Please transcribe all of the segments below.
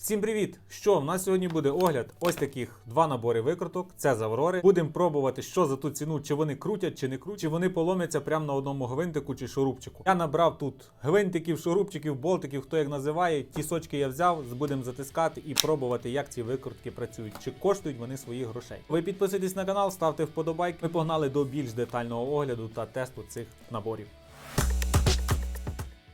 Всім привіт! Що в нас сьогодні буде огляд ось таких два набори викруток. Це з Аврори. Будемо пробувати, що за ту ціну, чи вони крутять, чи не крутять, чи вони поломляться прямо на одному гвинтику чи шурупчику. Я набрав тут гвинтиків, шурупчиків, болтиків, хто як називає. Тісочки я взяв, будемо затискати і пробувати, як ці викрутки працюють, чи коштують вони своїх грошей. Ви підписуйтесь на канал, ставте вподобайки. Ми погнали до більш детального огляду та тесту цих наборів.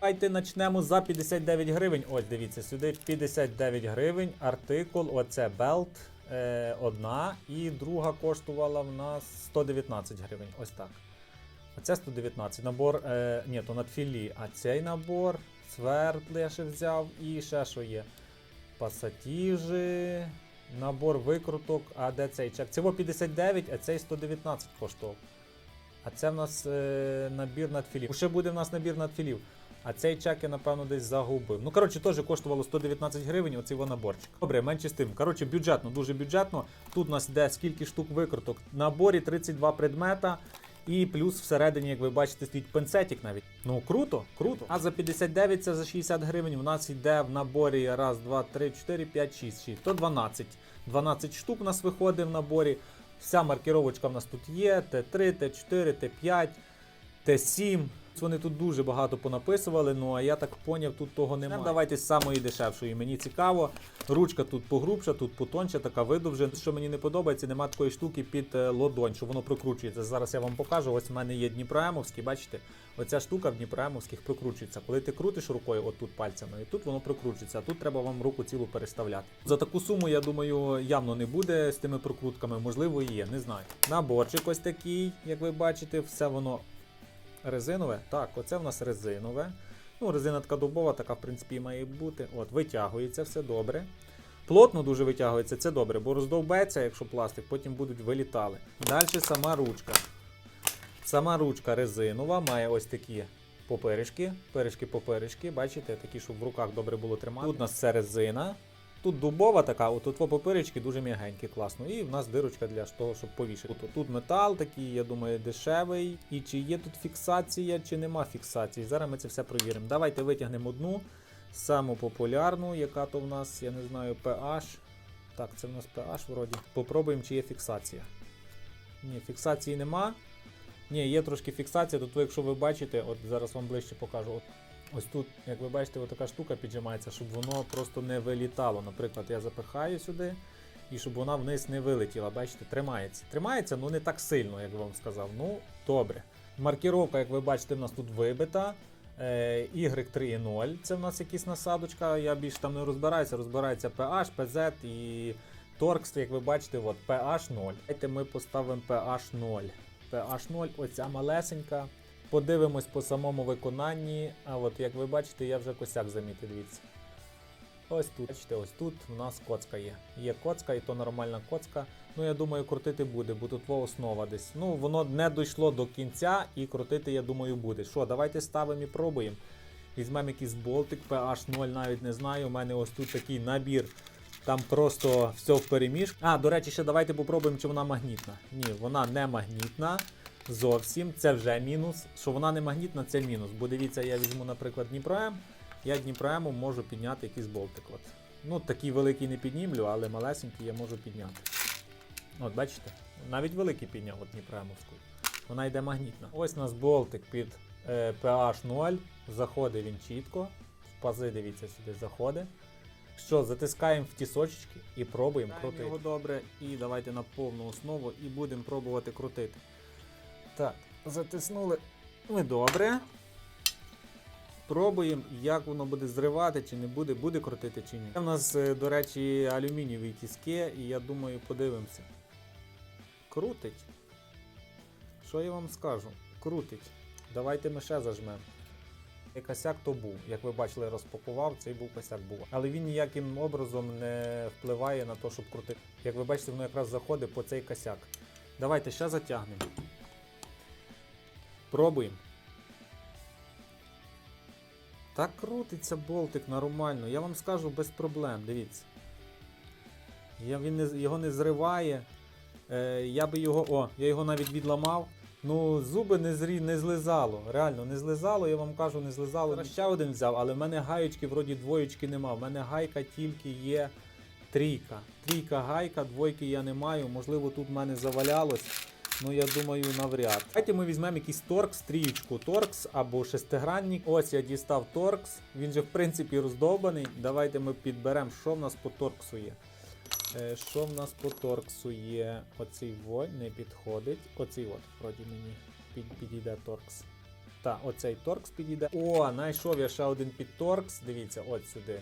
Давайте почнемо за 59 гривень. Ось дивіться, сюди 59 гривень. Артикул, оце белт. Е, одна і друга коштувала в нас 119 гривень. Ось так. Оце 119. Набор, е, ні, то надфілі. А цей набор, свердл я ще взяв і ще що є. Пасатіжі, набор викруток. А де цей чек? Цього 59, а цей 119 коштував. А це в нас е, набір надфілів. Ще буде в нас набір надфілів. А цей чек я, напевно, десь загубив. Ну, коротше, теж коштувало 119 гривень, оцей наборчик. Добре, менше з тим. Коротше, бюджетно, дуже бюджетно. Тут у нас йде скільки штук викруток. В наборі 32 предмета. І плюс всередині, як ви бачите, стоїть пенсетик навіть. Ну круто, круто. А за 59 це за 60 гривень. У нас йде в наборі раз, два, три, 4, 5, 6, 6. То 12. 12 штук у нас виходить в наборі. Вся маркіровочка в нас тут є: Т3, Т4, Т5, Т7. Вони тут дуже багато понаписували, ну а я так поняв, тут того немає. Давайте з самої дешевшої. Мені цікаво. Ручка тут погрубша, тут потонча, така видовжена. Що мені не подобається, нема такої штуки під е, лодонь, що воно прокручується. Зараз я вам покажу. Ось в мене є Дніпроемовський, бачите? Оця штука в Дніпроемовських прокручується. Коли ти крутиш рукою, отут пальцями, і тут воно прокручується, а тут треба вам руку цілу переставляти. За таку суму, я думаю, явно не буде з тими прокрутками. Можливо, і є, не знаю. Наборчик ось такий, як ви бачите, все воно резинове. Так, оце в нас резинове. Ну, резина така дубова, така, в принципі, має бути. От, витягується все добре. Плотно дуже витягується, це добре, бо роздовбеться, якщо пластик, потім будуть вилітали. Далі сама ручка. Сама ручка резинова, має ось такі поперечки, перешки-поперечки, бачите, такі, щоб в руках добре було тримати. Тут у нас все резина. Тут дубова така, от тут поперечки дуже м'ягенькі, класно. І в нас дирочка для того, щоб повішати. Тут, тут метал такий, я думаю, дешевий. І чи є тут фіксація, чи нема фіксації. Зараз ми це все провіримо. Давайте витягнемо одну, саму популярну, яка то в нас, я не знаю, PH. Так, це в нас PH вроді. Попробуємо, чи є фіксація. Ні, фіксації нема. Ні, є трошки фіксація, то якщо ви бачите, от зараз вам ближче покажу. От Ось тут, як ви бачите, така штука піджимається, щоб воно просто не вилітало. Наприклад, я запихаю сюди, і щоб вона вниз не вилетіла. Бачите, тримається. Тримається, ну не так сильно, як вам сказав. Ну, добре. Маркіровка, як ви бачите, в нас тут вибита. Е, Y3.0, це в нас якась насадочка, я більш там не розбираюся, розбирається PH, PZ і Torx, як ви бачите, от PH 0. Давайте ми поставимо PH 0. PH 0, оця малесенька. Подивимось по самому виконанні. А от як ви бачите, я вже косяк замітив, дивіться. Ось тут, бачите, ось тут у нас коцка є. Є коцка, і то нормальна коцка. Ну, я думаю, крутити буде, бо тут основа десь. Ну, воно не дійшло до кінця і крутити, я думаю, буде. Що, давайте ставимо і пробуємо. Візьмемо якийсь болтик, PH 0, навіть не знаю. У мене ось тут такий набір. Там просто все в переміж. А, до речі, ще давайте попробуємо, чи вона магнітна. Ні, вона не магнітна. Зовсім, це вже мінус. Що вона не магнітна, це мінус. Бо дивіться, я візьму, наприклад, Дніпром. Я Дніпроемом можу підняти якийсь болтик. От. Ну, такий великий не піднімлю, але малесенький я можу підняти. От, бачите? Навіть великий підняв от Дніпроемовською. Вона йде магнітна. Ось у нас болтик під е, PH 0. Заходить він чітко. В пази, дивіться, сюди заходить. Що, затискаємо в тісочки і пробуємо крутити. його добре. І давайте на повну основу і будемо пробувати крутити. Так, затиснули ми добре. Пробуємо, як воно буде зривати, чи не буде, буде крутити чи ні. Це в нас, е, до речі, алюмінієві тіски, і я думаю, подивимося. Крутить. Що я вам скажу? Крутить. Давайте ми ще зажмемо. Косяк то був. Як ви бачили, розпакував, цей був косяк був. Але він ніяким образом не впливає на те, щоб крутити. Як ви бачите, воно якраз заходить по цей косяк. Давайте ще затягнемо. Пробуємо. Так крутиться болтик нормально. Я вам скажу без проблем, дивіться. Я, він не, його не зриває. Е, я би його. О, я його навіть відламав. Ну, зуби не зрі, не злизало. Реально, не злизало, я вам кажу, не злизало. Ще один взяв, але в мене гаєчки вроді двоєчки нема. В мене гайка тільки є трійка. Трійка гайка, двойки я не маю. Можливо, тут в мене завалялось. Ну, я думаю, навряд. Давайте ми візьмемо якийсь торкс, трієчку торкс або шестигранник. Ось я дістав торкс. Він же, в принципі, роздовбаний. Давайте ми підберемо, що в нас по торксу є. Е, Що в нас по торксу є? Оцей во не підходить. Оцей от, вроді мені під, підійде торкс. Так, оцей торкс підійде. О, знайшов я ще один під торкс. Дивіться, от сюди.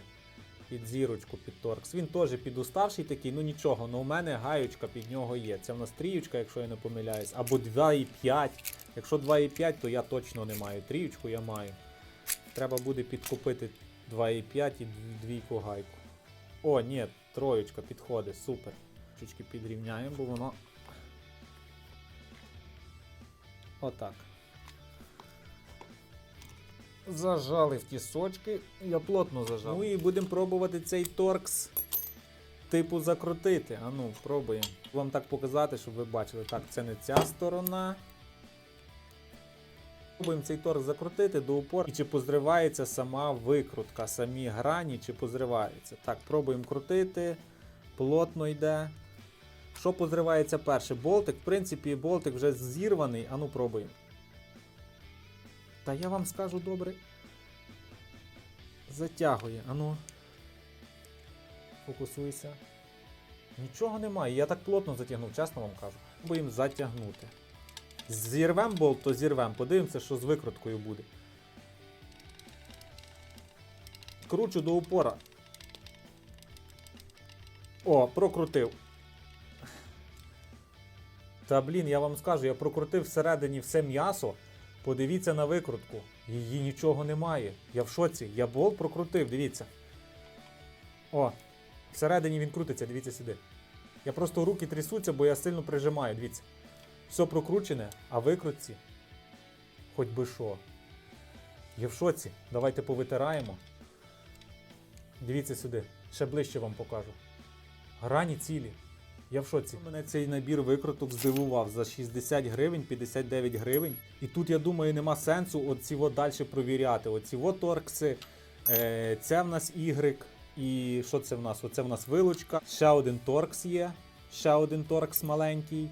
Під зірочку під торкс. Він теж підуставший такий, ну нічого, але у мене гаючка під нього є. Це в нас тріючка, якщо я не помиляюсь, або 2,5. Якщо 2,5, то я точно не маю. Тріючку я маю. Треба буде підкупити 2,5 і двійку гайку. О, ні, троєчка підходить, супер. Чучки підрівняємо, бо воно. Отак. Зажали в тісочки. Я плотно зажав. Ну і будемо пробувати цей торкс типу закрутити. А ну, пробуємо. Вам так показати, щоб ви бачили. Так, це не ця сторона. Пробуємо цей торкс закрутити до упора. І чи позривається сама викрутка, самі грані, чи позриваються. Так, пробуємо крутити. Плотно йде. Що позривається перше? Болтик. В принципі, болтик вже зірваний. А ну пробуємо. Та я вам скажу добре. Затягує. Ану. Фокусуйся. Нічого немає. Я так плотно затягнув, чесно вам кажу. Пробуємо затягнути. Зірвем болт, то зірвем. Подивимося, що з викруткою буде. Кручу до упора. О, прокрутив. Та блін, я вам скажу, я прокрутив всередині все м'ясо. Подивіться на викрутку. Її нічого немає. Я в шоці. Я болт прокрутив, дивіться. О, всередині він крутиться, дивіться сюди. Я просто руки трясуться, бо я сильно прижимаю, дивіться. Все прокручене, а викрутці. Хоч би що. Я в шоці. Давайте повитираємо. Дивіться сюди. Ще ближче вам покажу. Грані цілі. Я в шоці. Мене цей набір викруток здивував за 60 гривень, 59 гривень. І тут, я думаю, нема сенсу оці от далі провіряти. Оці от торкси, е, це в нас Y. І що це в нас? Оце в нас вилучка. Ще один торкс є. Ще один торкс маленький.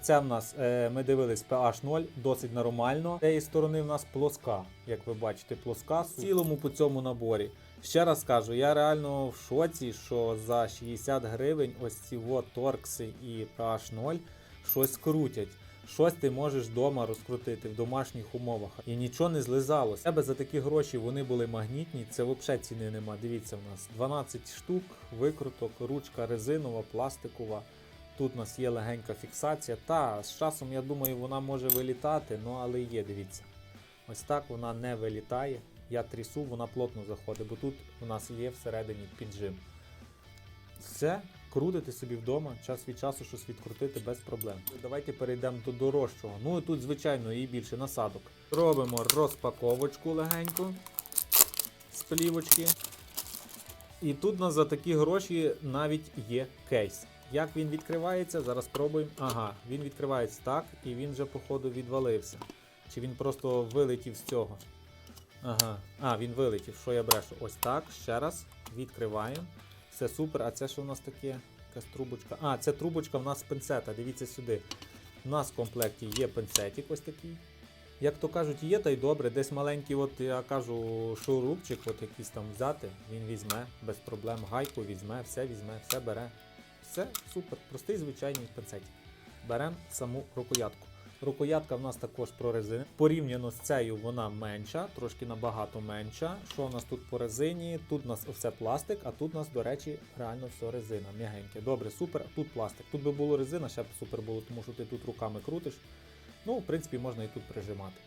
Це в нас, е, ми дивились PH 0, досить нормально. З цієї сторони в нас плоска, як ви бачите, плоска в цілому по цьому наборі. Ще раз кажу, я реально в шоці, що за 60 гривень ось ці от торкси і PH 0 щось крутять. Щось ти можеш вдома розкрутити в домашніх умовах. І нічого не злизалось. Тебе за такі гроші вони були магнітні, це взагалі ціни нема. Дивіться, в нас 12 штук, викруток, ручка резинова, пластикова. Тут у нас є легенька фіксація. Та з часом, я думаю, вона може вилітати, ну але є, дивіться. Ось так вона не вилітає. Я трясу, вона плотно заходить, бо тут у нас є всередині піджим. Все, крутите собі вдома, час від часу щось відкрутити без проблем. Давайте перейдемо до дорожчого. Ну і тут, звичайно, і більше насадок. Робимо розпаковочку легеньку з плівочки. І тут у нас за такі гроші навіть є кейс. Як він відкривається, зараз спробуємо. Ага, він відкривається так, і він вже, походу, відвалився. Чи він просто вилетів з цього? Ага. А, він вилетів. Що я брешу? Ось так. Ще раз. Відкриваємо. Все супер. А це що у нас таке? Якась трубочка. А, це трубочка в нас з пинцета. Дивіться сюди. У нас в комплекті є пинцетик ось такий. Як то кажуть, є, та й добре. Десь маленький, от я кажу, шурупчик, от якийсь там взяти, він візьме без проблем. Гайку візьме, все візьме, все бере. Все супер, простий звичайний пинцетик. Беремо саму рукоятку. Рукоятка в нас також прорезинена. Порівняно з цією вона менша, трошки набагато менша. Що у нас тут по резині? Тут у нас все пластик, а тут у нас, до речі, реально все резина. М'ягеньке. Добре, супер, а тут пластик. Тут би було резина, ще б супер було, тому що ти тут руками крутиш. Ну, в принципі, можна і тут прижимати.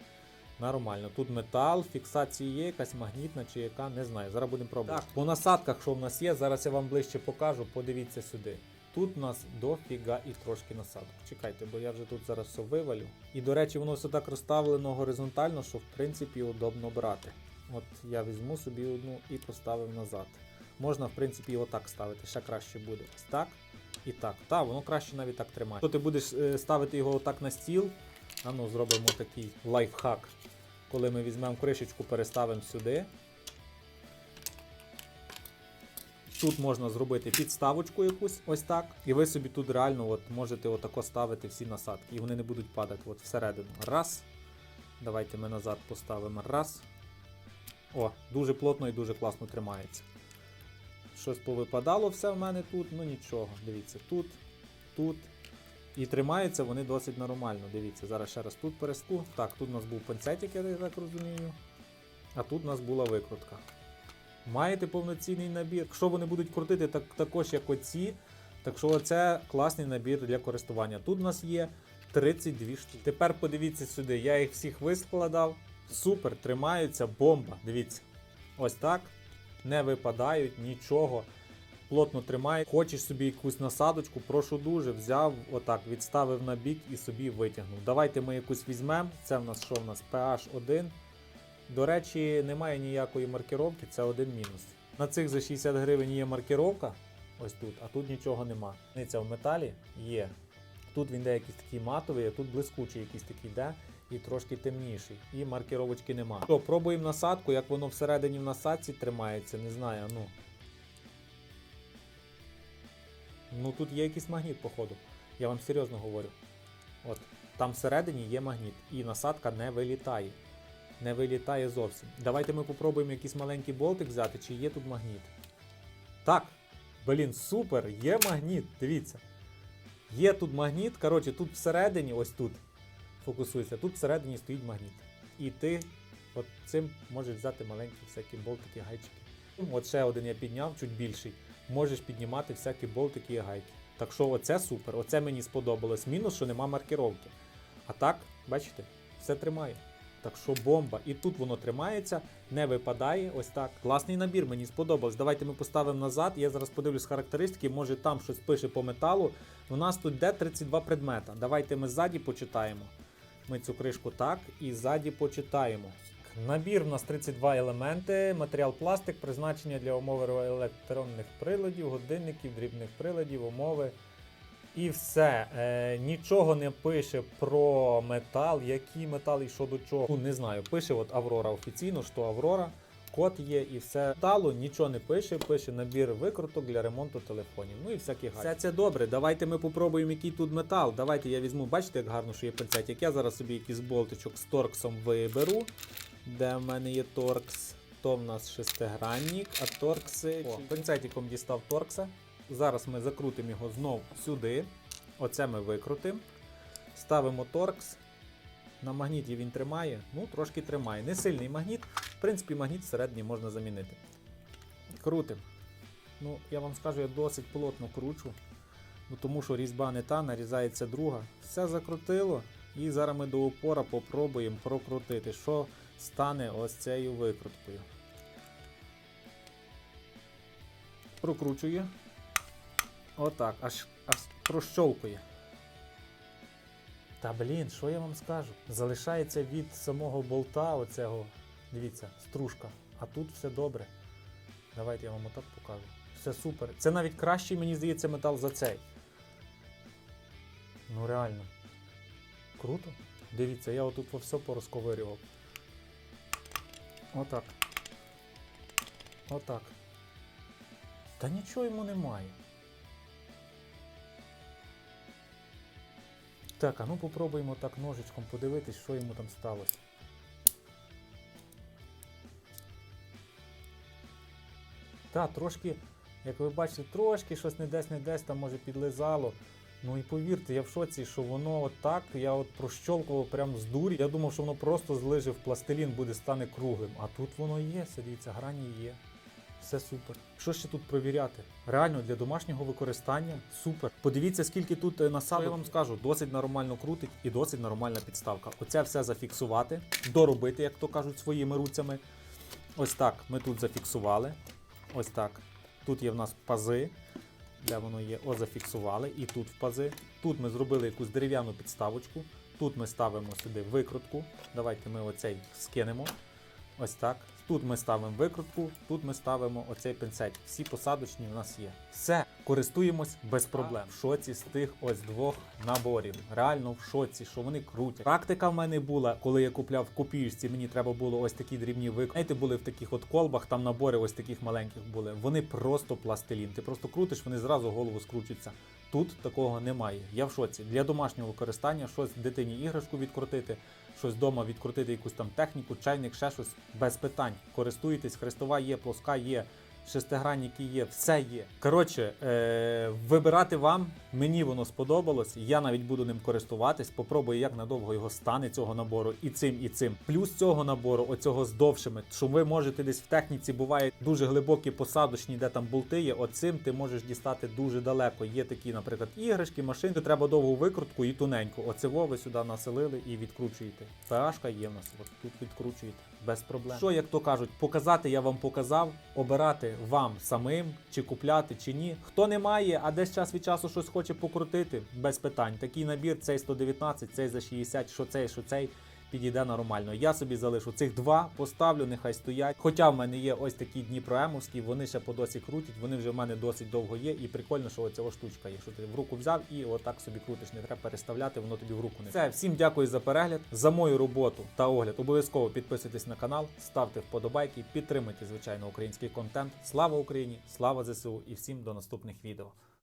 Нормально. Тут метал, фіксація є, якась магнітна чи яка, не знаю. Зараз будемо пробувати. Так, по насадках, що в нас є, зараз я вам ближче покажу, подивіться сюди. Тут у нас дофіга і трошки насадок. Чекайте, бо я вже тут зараз все вивалю. І до речі, воно все так розставлено горизонтально, що в принципі удобно брати. От я візьму собі одну і поставив назад. Можна, в принципі, і отак ставити, ще краще буде. Ось так і так. Та, воно краще навіть так тримає. Якщо ти будеш е, ставити його отак на стіл, А ну, зробимо такий лайфхак. Коли ми візьмемо кришечку, переставимо сюди. Тут можна зробити підставочку якусь, ось так. І ви собі тут реально от можете отако ставити всі насадки. І вони не будуть падати от всередину. Раз. Давайте ми назад поставимо. Раз. О, дуже плотно і дуже класно тримається. Щось повипадало все в мене тут, ну нічого. Дивіться, тут, тут. І тримаються вони досить нормально. Дивіться, зараз ще раз тут переску. Так, тут у нас був пинцетик, я так розумію. А тут у нас була викрутка. Маєте повноцінний набір. Якщо вони будуть крутити так, також, як оці, так що це класний набір для користування. Тут у нас є 32 штуки. Тепер подивіться сюди, я їх всіх вискладав. Супер, тримаються, бомба. Дивіться. Ось так. Не випадають, нічого. Плотно тримає. Хочеш собі якусь насадочку, прошу дуже, взяв, отак, відставив на бік і собі витягнув. Давайте ми якусь візьмемо. Це в нас що в нас? PH1. До речі, немає ніякої маркировки, це один мінус. На цих за 60 гривень є маркировка, ось тут, а тут нічого нема. Ниця в металі є. Тут він де якийсь такий матовий, а тут блискучий якийсь такий де і трошки темніший. І маркировочки нема. Що, пробуємо насадку, як воно всередині в насадці тримається, не знаю, ну. Ну тут є якийсь магніт, походу. Я вам серйозно говорю. От, там всередині є магніт, і насадка не вилітає не вилітає зовсім. Давайте ми попробуємо якийсь маленький болтик взяти, чи є тут магніт. Так, блін, супер, є магніт, дивіться. Є тут магніт, коротше, тут всередині, ось тут. Фокусуйся, тут всередині стоїть магніт. І ти от цим можеш взяти маленькі всякі болтики, гайчики. От ще один я підняв, чуть більший. Можеш піднімати всякі болтики і гайки. Так що оце супер, оце мені сподобалось. Мінус, що нема маркировки. А так, бачите, все тримає. Так що бомба. І тут воно тримається, не випадає. Ось так. Класний набір, мені сподобалось. Давайте ми поставимо назад. Я зараз подивлюсь характеристики, може там щось пише по металу. У нас тут де 32 предмета. Давайте ми ззаді почитаємо. Ми цю кришку так і ззаді почитаємо. Набір у нас 32 елементи, матеріал пластик, призначення для умови електронних приладів, годинників, дрібних приладів, умови. І все. Е, нічого не пише про метал, який метал і що до чого. Ну, не знаю. Пише от Аврора офіційно, що Аврора, код є і все. Металу нічого не пише, пише набір викруток для ремонту телефонів. Ну і всякі гаджети. Все це добре. Давайте ми попробуємо, який тут метал. Давайте я візьму, бачите, як гарно, що є пинцетик. Я зараз собі якийсь болтичок з торксом виберу. Де в мене є торкс? То в нас шестигранник, а торкси. О, пинцетиком дістав торкса. Зараз ми закрутимо його знов сюди. Оце ми викрутимо. Ставимо торкс. На магніті він тримає. Ну, трошки тримає. Не сильний магніт. В принципі, магніт всередині можна замінити. Крутим. Ну, я вам скажу, я досить плотно кручу. Ну, тому що різьба не та, нарізається друга. Все закрутило. І зараз ми до упора попробуємо прокрутити, що стане ось цією викруткою. Прокручую. Отак, аж аж прощовкує. Та блін, що я вам скажу? Залишається від самого болта оцього, дивіться, стружка. А тут все добре. Давайте я вам отак покажу. Все супер. Це навіть кращий, мені здається, метал за цей. Ну реально. Круто. Дивіться, я отут все порозковирював. Отак. Отак. Та нічого йому немає. Так, а ну попробуємо так ножичком подивитись, що йому там сталося. Так, трошки, як ви бачите, трошки щось не десь, не десь там може підлизало. Ну і повірте, я в шоці, що воно отак, я от прощолкував прям з дурі. Я думав, що воно просто злижив пластилін, буде стане круглим. А тут воно є, дивіться, грані є. Все супер. Що ще тут провіряти? Реально для домашнього використання супер. Подивіться, скільки тут е, насадок. Я вам скажу, досить нормально крутить і досить нормальна підставка. Оце все зафіксувати, доробити, як то кажуть, своїми руцями. Ось так ми тут зафіксували. Ось так. Тут є в нас пази, де воно є, о, зафіксували. І тут в пази. Тут ми зробили якусь дерев'яну підставочку. Тут ми ставимо сюди викрутку. Давайте ми оцей скинемо. Ось так. Тут ми ставимо викрутку, тут ми ставимо оцей пінцет. Всі посадочні у нас є. Все, користуємось без проблем. В шоці з тих ось двох наборів. Реально в шоці, що вони крутять. Практика в мене була, коли я купляв в копіюшці, мені треба було ось такі дрібні викрутки. Знаєте, були в таких от колбах, там набори ось таких маленьких були. Вони просто пластилін. Ти просто крутиш, вони зразу голову скручуються. Тут такого немає. Я в шоці. Для домашнього використання щось дитині іграшку відкрутити, щось вдома відкрутити, якусь там техніку, чайник, ще щось без питань. Користуєтесь, хрестова є, плоска є, шестигранники є, все є. Коротше, е- вибирати вам. Мені воно сподобалось. Я навіть буду ним користуватись. Попробую, як надовго його стане цього набору, і цим, і цим. Плюс цього набору, оцього з довшими, що ви можете десь в техніці буває дуже глибокі посадочні, де там болти є. Оцим ти можеш дістати дуже далеко. Є такі, наприклад, іграшки, машинки. Треба довгу викрутку і тоненьку. Оце ви сюди населили і відкручуєте. ПАшка є в нас. От тут відкручуєте без проблем. Що, як то кажуть, показати я вам показав, обирати вам самим, чи купляти, чи ні. Хто не має, а десь час від часу щось хоче покрутити, без питань. Такий набір, цей 119, цей за 60, що цей, що цей. Підійде нормально. Я собі залишу цих два, поставлю, нехай стоять. Хоча в мене є ось такі Дніпроемовські, вони ще по досі крутять, вони вже в мене досить довго є. І прикольно, що оця штучка є. Що ти в руку взяв і отак собі крутиш, не треба переставляти, воно тобі в руку не все. Всім дякую за перегляд, за мою роботу та огляд. Обов'язково підписуйтесь на канал, ставте вподобайки, підтримуйте звичайно український контент. Слава Україні! Слава ЗСУ і всім до наступних відео.